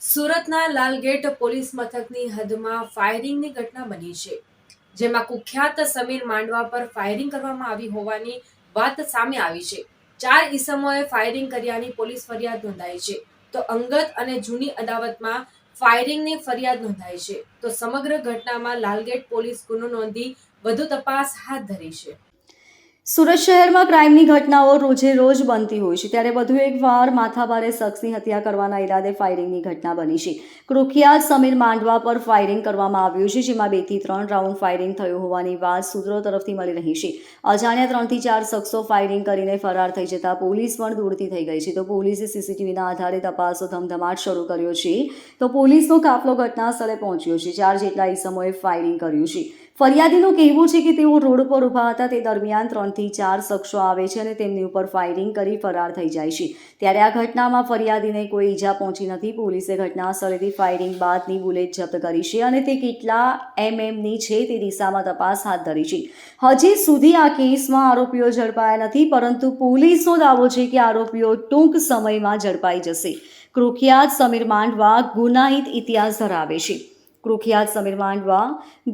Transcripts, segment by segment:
સુરતના લાલગેટ પોલીસ મથકની હદમાં ફાયરિંગની ઘટના બની છે, જેમાં કુખ્યાત સમીર માંડવા પર ફાયરિંગ કરવામાં આવી હોવાની વાત સામે આવી છે. ચાર ઈસમોએ ફાયરિંગ કર્યાની પોલીસ ફરિયાદ નોંધાઈ છે. તો અંગત અને જૂની અદાવતમાં ફાયરિંગની ફરિયાદ નોંધાઈ છે. તો સમગ્ર ઘટનામાં લાલગેટ પોલીસ ગુનો નોંધી વધુ તપાસ હાથ ધરી છે. સુરત શહેરમાં ક્રાઇમની ઘટનાઓ રોજે રોજ બનતી હોય છે. ત્યારે વધુ એકવાર માથાભારે શખ્સની હત્યા કરવાના ઈરાદે ફાયરિંગની ઘટના બની છે. કૃખ્યાત સમીર માંડવા પર ફાયરિંગ કરવામાં આવ્યું છે, જેમાં બેથી ત્રણ રાઉન્ડ ફાયરિંગ થયું હોવાની વાત સૂત્રો તરફથી મળી રહી છે. અજાણ્યા ત્રણથી ચાર શખ્સો ફાયરિંગ કરીને ફરાર થઈ જતા પોલીસ પણ દૂરથી થઈ ગઈ છે. તો પોલીસે સીસીટીવીના આધારે તપાસો ધમધમાટ શરૂ કર્યો છે. તો પોલીસનો કાફલો ઘટના સ્થળે પહોંચ્યો છે. ચાર જેટલા ઈસમોએ ફાયરિંગ કર્યું છે. ફરિયાદીનું કહેવું છે કે તેઓ રોડ પર ઊભા હતા, તે દરમિયાન ત્રણથી ચાર શખ્સો આવે છે અને તેમની ઉપર ફાયરિંગ કરી ફરાર થઈ જાય છે. ત્યારે આ ઘટનામાં ફરિયાદીને કોઈ ઈજા પહોંચી નથી. પોલીસે ઘટના સ્થળેથી ફાયરિંગ બાદની બુલેટ જપ્ત કરી છે અને તે કેટલા એમએમની છે તે દિશામાં તપાસ હાથ ધરી છે. હજી સુધી આ કેસમાં આરોપીઓ ઝડપાયા નથી, પરંતુ પોલીસનો દાવો છે કે આરોપીઓ ટૂંક સમયમાં ઝડપાઈ જશે. કૃખ્યાત સમીર માંડવા ગુનાહિત ઇતિહાસ ધરાવે છે. કૃખ્યાત સમીર માંડવા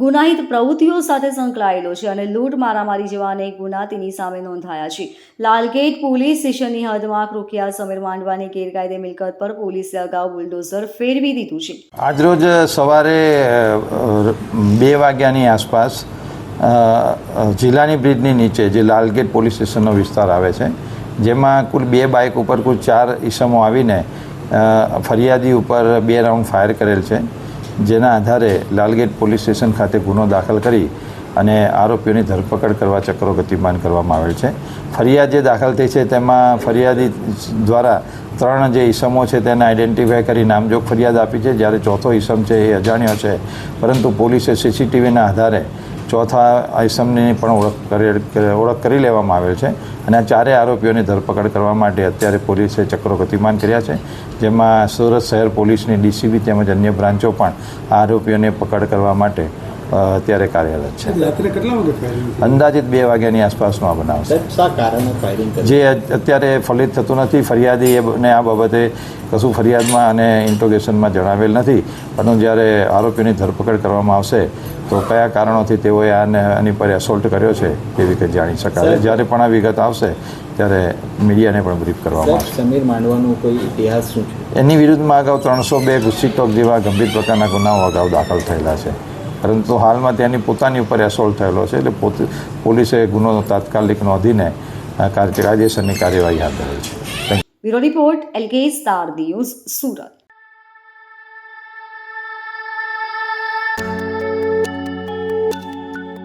ગુનાહિત પ્રવૃત્તિઓ સાથે સંકળાયેલો છે અને લૂંટ મારામારી જેવા અનેક ગુના તેની સામે નોંધાયા છે. લાલગેટ પોલીસ સ્ટેશનની હદમાં કુખ્યાત સમીર માંડવાની ગેરકાયદે મિલકત પર પોલીસે અગાઉ બુલડોઝર ફેરવી દીધું છે. આજરોજ સવારે બે વાગ્યાની આસપાસ જિલ્લાની બ્રિજની નીચે જે લાલગેટ પોલીસ સ્ટેશનનો વિસ્તાર આવે છે, જેમાં કુલ બે બાઇક ઉપર કુલ ચાર ઈસમો આવીને ફરિયાદી ઉપર બે રાઉન્ડ ફાયર કરેલ છે. જેના આધારે લાલગેટ પોલીસ સ્ટેશન ખાતે ગુનો દાખલ કરી અને આરોપીઓની ધરપકડ કરવા ચક્રો ગતિમાન કરવામાં આવેલ છે. ફરિયાદ જે દાખલ થઈ છે તેમાં ફરિયાદી દ્વારા ત્રણ જે ઈસમો છે તેને આઈડેન્ટિફાય કરી નામજોગ ફરિયાદ આપી છે. જ્યારે ચોથો ઈસમ છે એ અજાણ્યો છે. પરંતુ પોલીસે સીસીટીવીના આધારે ચોથા આઈસમની પણ ઓળખ કરી ઓળખ કરી લેવામાં આવેલ છે અને આ ચારેય આરોપીઓની ધરપકડ કરવા માટે અત્યારે પોલીસે ચક્રો ગતિમાન કર્યા છે. જેમાં સુરત શહેર પોલીસની ડીસીબી તેમજ અન્ય બ્રાન્ચો પણ આ આરોપીઓને પકડ કરવા માટે અત્યારે કાર્યરત છે. અંદાજિત બે વાગ્યાની આસપાસનો આ બનાવ છે. સાહેબ શા કારણે ફાયરિંગ કરી જે અત્યારે ફલિત થતું નથી ફરિયાદી એને ને આ બાબતે કશું ફરિયાદમાં અને ઇન્ટ્રોગેશનમાં જણાવેલ નથી. પરંતુ જ્યારે આરોપીની ધરપકડ કરવામાં આવશે તો કયા કારણોથી તેઓએ આને આની પર એસોલ્ટ કર્યો છે તે વિગત જાણી શકાશે. જ્યારે પણ આ વિગત આવશે ત્યારે મીડિયાને પણ બ્રીફ કરવામાં આવશે. સમીર માંડવાનો કોઈ ઇતિહાસ શું છે? એની વિરુદ્ધમાં અગાઉ ત્રણસો બે ગુસ્સીટોક જેવા ગંભીર પ્રકારના ગુનાઓ અગાઉ દાખલ થયેલા છે. પરંતુ હાલમાં તેની પોતાની ઉપર એસોલ્ટ થયેલો છે એટલે પોતે પોલીસે ગુનો તાત્કાલિક નોંધીને કાયદેસરની કાર્યવાહી હાથ ધરી છે. Bureau report, LK star news Surat.